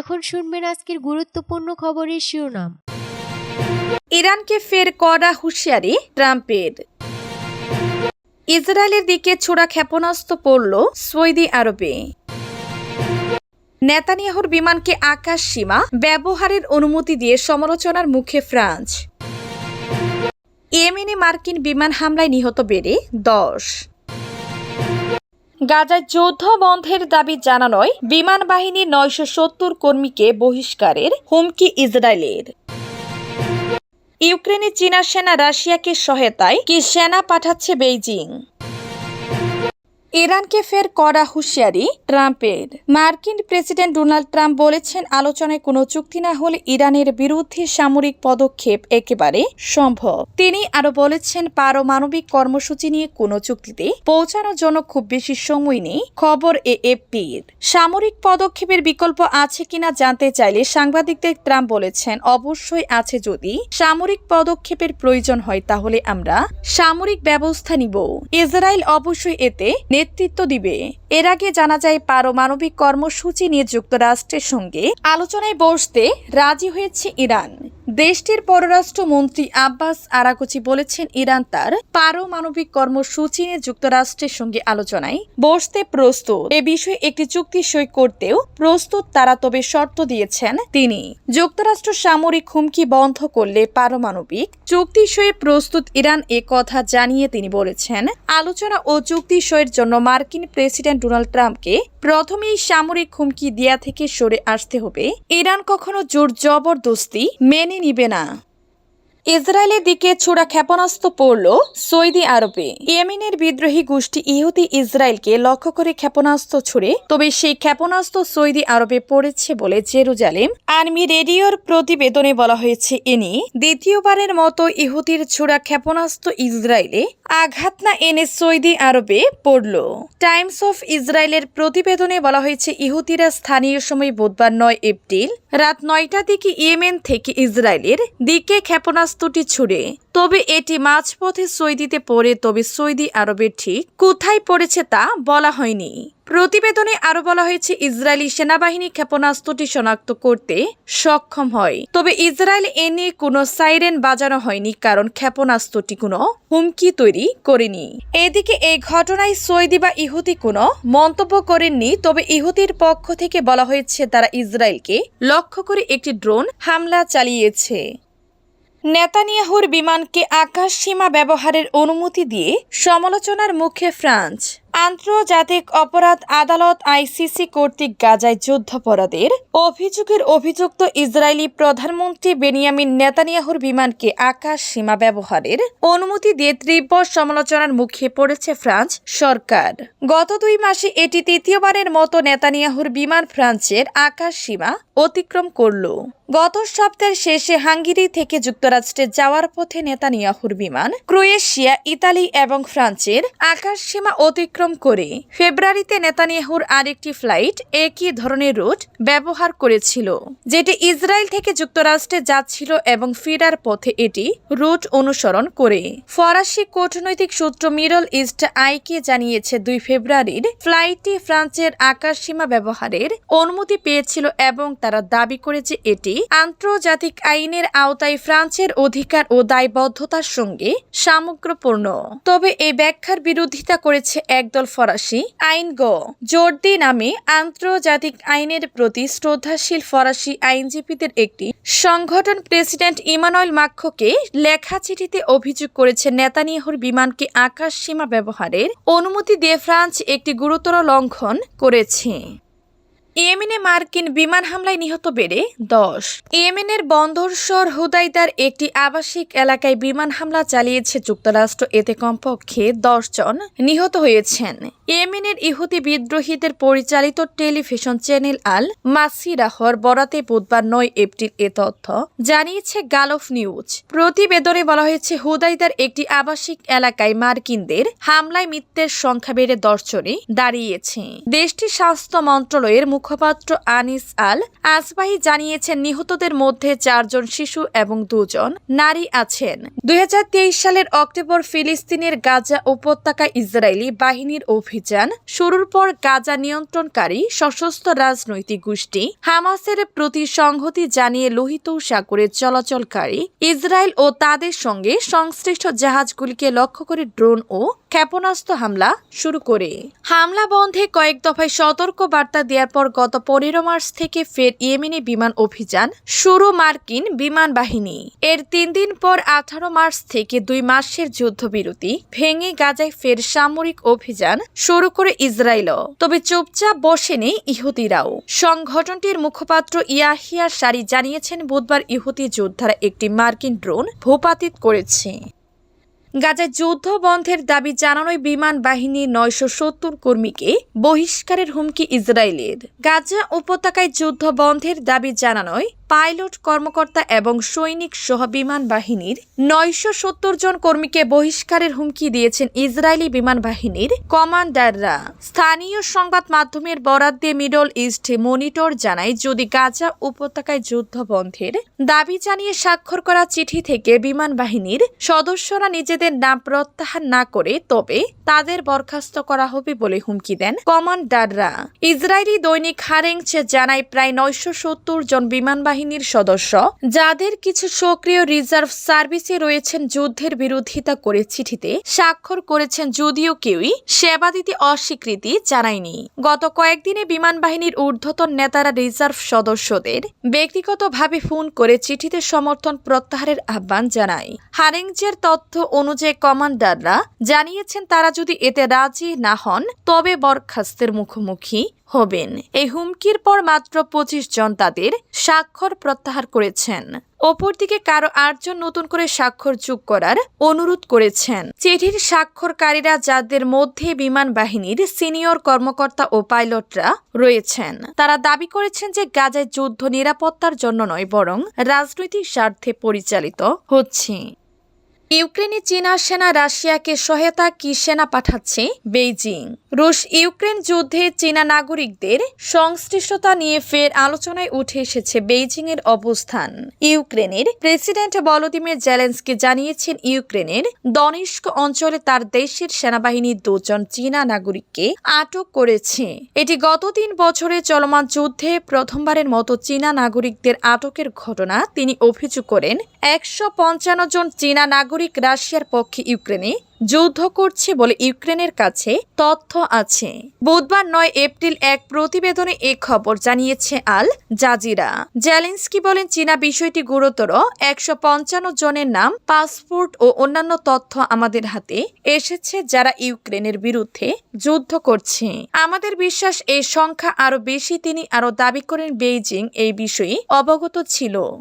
এখন শুনবেন আজকের গুরুত্বপূর্ণ খবরের শিরোনাম। ইরানকে ফের কড়া হুঁশিয়ারি ট্রাম্পের। ইসরায়েলের দিকে ছোড়া ক্ষেপণাস্ত্র পড়ল সৌদি আরবে। নেতানিয়াহুর বিমানকে আকাশ সীমা ব্যবহারের অনুমতি দিয়ে সমালোচনার মুখে ফ্রান্স। ইয়েমেনে মার্কিন বিমান হামলায় নিহত বেড়ে দশ। গাজায় যুদ্ধ বন্ধের দাবি জানানোয় বিমান বাহিনীর নয়শো সত্তর কর্মীকে বহিষ্কারের হুমকি ইসরায়েলের। ইউক্রেনে চীনা সেনা রাশিয়াকে সহায়তায় কি সেনা পাঠাচ্ছে বেইজিং? ইরানকে ফের কড়া হুঁশিয়ারি ট্রাম্পের। মার্কিন প্রেসিডেন্ট ডোনাল্ড ট্রাম্প বলেছেন, আলোচনায় কোনো চুক্তি না হলে ইরানের বিরুদ্ধে সামরিক পদক্ষেপ একেবারে সম্ভব। তিনি আরও বলেছেন, পারমাণবিক কর্মসূচি নিয়ে কোনো চুক্তিতে পৌঁছানোর জন্য খুব বেশি সময় নেই, খবর এএফপির। সামরিক পদক্ষেপের বিকল্প আছে কিনা জানতে চাইলে সাংবাদিকদের ট্রাম্প বলেছেন, অবশ্যই আছে যদি সামরিক পদক্ষেপের প্রয়োজন হয়, তাহলে আমরা সামরিক ব্যবস্থা নিব। ইসরায়েল অবশ্যই এতে নেতৃত্ব দিবে। এর আগে জানা যায় পারমাণবিক কর্মসূচি নিয়ে যুক্তরাষ্ট্রের সঙ্গে আলোচনায় বসতে রাজি হয়েছে ইরান। দেশটির পররাষ্ট্রমন্ত্রী আব্বাস আরাকুচি বলেছেন, ইরান তার পারমাণবিক কর্মসূচি নিয়ে যুক্তরাষ্ট্রের সঙ্গে আলোচনায় বসতে প্রস্তুত। এ বিষয়ে একটি চুক্তি সই করতেও প্রস্তুত তারা তবে শর্ত দিয়েছেন তিনি। যুক্তরাষ্ট্র সামরিক হুমকি বন্ধ করলে পারমাণবিক চুক্তি সই প্রস্তুত ইরান এ কথা জানিয়ে তিনি বলেছেন, আলোচনা ও চুক্তি সইয়ের জন্য মার্কিন প্রেসিডেন্ট ডোনাল্ড ট্রাম্পকে প্রথমেই সামরিক হুমকি দেয়া থেকে সরে আসতে হবে। ইরান কখনো জোর জবরদস্তি মেনে নিবে না। ইসরায়েলের দিকে ছোড়া ক্ষেপণাস্ত্র পড়ল সৌদি আরবে। ইয়েমেনের বিদ্রোহী গোষ্ঠী ইহুদি ইসরায়েলকে লক্ষ্য করে ক্ষেপণাস্ত্র ছুড়ে, তবে সেই ক্ষেপণাস্ত্র সৌদি আরবে পড়েছে বলে জেরুজালেম আর্মি রেডিওর প্রতিবেদনে বলা হয়েছে। এনি দ্বিতীয়বারের মতো ইহুদির ছোড়া ক্ষেপণাস্ত্র ইসরায়েলে আঘাত না এনে সৌদি আরবে পড়ল। টাইমস অফ ইসরায়েলের প্রতিবেদনে বলা হয়েছে ইহুতিরা স্থানীয় সময় বুধবার নয় এপ্রিল রাত নয়টা দিকে ইয়েমেন থেকে ইসরায়েলের দিকে ক্ষেপণাস্ত্রটি ছুড়ে। তবে এটি মাঝপথে সৌদিতে পড়ে, তবে সৌদি আরবে ঠিক কোথায় পড়েছে তা বলা হয়নি। প্রতিবেদনে আরও বলা হয়েছে, ইসরায়েলি সেনাবাহিনী ক্ষেপণাস্ত্রটি শনাক্ত করতে সক্ষম হয়। তবে ইসরায়েল এ নিয়ে কোনো সাইরেন বাজানো হয়নি, কারণ ক্ষেপণাস্ত্রটি কোনো হুমকি তৈরি করেনি। এদিকে এই ঘটনায় সৌদি বা ইহুদি কোনো মন্তব্য করেননি, তবে ইহুদির পক্ষ থেকে বলা হয়েছে, তারা ইসরায়েলকে লক্ষ্য করে একটি ড্রোন হামলা চালিয়েছে। নেতানিয়াহুর বিমানকে আকাশ সীমা ব্যবহারের অনুমতি দিয়ে সমালোচনার মুখে ফ্রান্স। আন্তর্জাতিক অপরাধ আদালত আইসিসি কর্তৃক গাজায় যুদ্ধাপরাধের অভিযোগের অভিযুক্ত ইসরায়েলি প্রধানমন্ত্রী বেনিয়ামিন নেতানিয়াহুর বিমানকে আকাশ সীমা ব্যবহারের অনুমতি দিয়ে তীব্র সমালোচনার মুখে পড়েছে ফ্রান্স সরকার। গত দুই মাসে এটি তৃতীয়বারের মতো নেতানিয়াহুর বিমান ফ্রান্সের আকাশ সীমা অতিক্রম করল। গত সপ্তাহের শেষে হাঙ্গেরি থেকে যুক্তরাষ্ট্রে যাওয়ার পথে নেতানিয়াহুর বিমান ক্রোয়েশিয়া, ইতালি এবং ফ্রান্সের আকাশ সীমা অতিক্রম করে ফেব্রুয়ারিতে নেতানিয়াহুর আরেকটি ফ্লাইট একই ধরনের রুট ব্যবহার করেছিল, যেটি ইসরায়েল থেকে যুক্তরাষ্ট্রে যাচ্ছিল এবং ফিরার পথে এটি রুট অনুসরণ করে। ফরাসি কূটনৈতিক সূত্র মিরল ইস্ট আইকে জানিয়েছে, দুই ফেব্রুয়ারির ফ্লাইটটি ফ্রান্সের আকাশসীমা ব্যবহারের অনুমতি পেয়েছিল এবং তারা দাবি করেছে এটি আন্তর্জাতিক আইনের আওতায় ফ্রান্সের অধিকার ও দায়বদ্ধতার সঙ্গে সামগ্রপূর্ণ। তবে এই ব্যাখ্যার বিরোধিতা করেছে একদল ফরাসি আইনগ জোরদি নামে আন্তর্জাতিক আইনের প্রতি শ্রদ্ধাশীল ফরাসি আইনজীবীদের একটি সংগঠন প্রেসিডেন্ট ইমানুয়েল মাক্ষকে লেখা চিঠিতে অভিযোগ করেছে, নেতানিয়াহুর বিমানকে আকাশ সীমা ব্যবহারের অনুমতি দিয়ে ফ্রান্স একটি গুরুতর লঙ্ঘন করেছে। ইয়েমেনে মার্কিন বিমান হামলায় নিহত বেড়ে দশ। ইয়েমেনের বন্দর শহর হুদাইদার একটি আবাসিক এলাকায় বিমান হামলা চালিয়েছে যুক্তরাষ্ট্র। এতে কমপক্ষে জন নিহত হয়েছেন। ইয়েমেনের ইহুদি বিদ্রোহীদের পরিচালিত টেলিভিশন চ্যানেল আল মাসিরাহর বরাতে বুধবার নয় এপ্রিল এ তথ্য জানিয়েছে গালফ নিউজ। প্রতিবেদনে বলা হয়েছে, হুদাইদার একটি আবাসিক এলাকায় মার্কিনদের হামলায় মৃত্যুর সংখ্যা বেড়ে দশ জনে দাঁড়িয়েছে। দেশটির স্বাস্থ্য মন্ত্রণালয়ের মুখ মুখপাত্র আনিস আল আসবাহি জানিয়েছেন, নিহতদের মধ্যে চারজন শিশু এবং দুজন নারী আছেন। দু হাজার তেইশ সালের অক্টোবর ফিলিস্তিনের গাজা উপত্যকা ইসরায়েলি বাহিনীর অভিযান শুরুর পর গাজা নিয়ন্ত্রণকারী সশস্ত্র রাজনৈতিক গোষ্ঠী হামাসের প্রতি সংহতি জানিয়ে লোহিত সাগরে চলাচলকারী ইসরায়েল ও তাদের সঙ্গে সংশ্লিষ্ট জাহাজগুলিকে লক্ষ্য করে ড্রোন ও ক্ষেপণাস্ত্র হামলা শুরু করে। হামলা বন্ধে কয়েক দফায় সতর্ক বার্তা দেওয়ার পর গত পনেরো মার্চ থেকে ফের ইয়েমেনে বিমান অভিযান শুরু মার্কিন বিমান বাহিনী। এর তিন দিন পর আঠারো মার্চ থেকে দুই মাসের যুদ্ধবিরতি ভেঙে গাজায় ফের সামরিক অভিযান শুরু করে ইসরায়েল তবে চুপচাপ বসেনি ইহুদিরাও। সংগঠনটির মুখপাত্র ইয়াহিয়া সারি জানিয়েছেন, বুধবার ইহুদি যোদ্ধারা একটি মার্কিন ড্রোন ভূপাতিত করেছে। গাজায় যুদ্ধ বন্ধের দাবি জানানোয় বিমান বাহিনীর নয়শো সত্তর কর্মীকে বহিষ্কারের হুমকি ইসরায়েলের। গাজা উপত্যকায় যুদ্ধ বন্ধের দাবি জানানোয় পাইলট কর্মকর্তা এবং সৈনিক সহ বিমান বাহিনীর নয়শো সত্তর জন কর্মীকে বহিষ্কারের হুমকি দিয়েছেন ইসরায়েলি বিমান বাহিনীর কমান্ডাররা। স্থানীয় সংবাদ মাধ্যমের বরাদ দিয়ে মিডল ইস্ট মনিটর জানায়, যদি গাজা উপত্যকায় যুদ্ধ বন্ধের দাবি জানিয়ে স্বাক্ষর করা চিঠি থেকে বিমান বাহিনীর সদস্যরা নিজেদের নাম প্রত্যাহার না করে, তবে তাদের বরখাস্ত করা হবে বলে হুমকি দেন কমান্ডাররা। ইসরায়েলি দৈনিক হারেংচে জানায়, প্রায় নয়শো সত্তর জন বিমান বাহিনীর সদস্য, যাদের কিছু সক্রিয় রিজার্ভ সার্ভিসে রয়েছেন যুদ্ধের বিরোধিতা করে চিঠিতে স্বাক্ষর করেছেন যদিও কেউই সেবা দিতে অস্বীকৃতি জানায়নি। গত কয়েকদিনে বিমান বাহিনীর ঊর্ধ্বতন নেতারা রিজার্ভ সদস্যদের ব্যক্তিগতভাবে ফোন করে চিঠিতে সমর্থন প্রত্যাহারের আহ্বান জানায়। হারেংজের তথ্য অনুযায়ী কমান্ডাররা জানিয়েছেন, তারা যদি এতে রাজি না হন, তবে বরখাস্তের মুখোমুখি হবেন। এই হুমকির পর মাত্র পঁচিশ জন তাদের স্বাক্ষর প্রত্যাহার করেছেন। অপরদিকে কারও আটজন নতুন করে স্বাক্ষর যোগ করার অনুরোধ করেছেন। চিঠির স্বাক্ষরকারীরা যাদের মধ্যে বিমান বাহিনীর সিনিয়র কর্মকর্তা ও পাইলটরা রয়েছেন, তারা দাবি করেছেন যে গাজায় যুদ্ধ নিরাপত্তার জন্য নয়, বরং রাজনৈতিক স্বার্থে পরিচালিত হচ্ছে। ইউক্রেনে চীনা সেনা রাশিয়াকে সহায়তা কি সেনা পাঠাচ্ছে? বেইজিং। রুশ ইউক্রেন যুদ্ধে চীনা নাগরিকদের সংশ্লিষ্টতা নিয়ে ফের আলোচনায় উঠে এসেছে বেইজিং এর অবস্থান। ইউক্রেনের প্রেসিডেন্ট ভলোদিমির জেলেন্সকি জানিয়েছেন ইউক্রেনের দনিস্ক অঞ্চলে তার দেশের সেনাবাহিনীর দুজন চীনা নাগরিককে আটক করেছে। এটি গত তিন বছরে চলমান যুদ্ধে প্রথমবারের মতো চীনা নাগরিকদের আটকের ঘটনা তিনি অভিযোগ করেন। একশো পঞ্চান্ন জন চীনা নাগরিক রাশিয়ার পক্ষে ইউক্রেনে যুদ্ধ করছে বলে ইউক্রেনের কাছে তথ্য আছে। বুধবার নয় এপ্রিল এক প্রতিবেদনে এ খবর জানিয়েছে আল জাজিরা। জেলেন্সকি বলেন, চীনা বিষয়টি গুরুতর। একশো পঞ্চান্ন জনের নাম, পাসপোর্ট ও অন্যান্য তথ্য আমাদের হাতে এসেছে যারা ইউক্রেনের বিরুদ্ধে যুদ্ধ করছে। আমাদের বিশ্বাস এই সংখ্যা আরও বেশি, তিনি আরও দাবি করেন, বেইজিং এই বিষয়ে অবগত ছিল।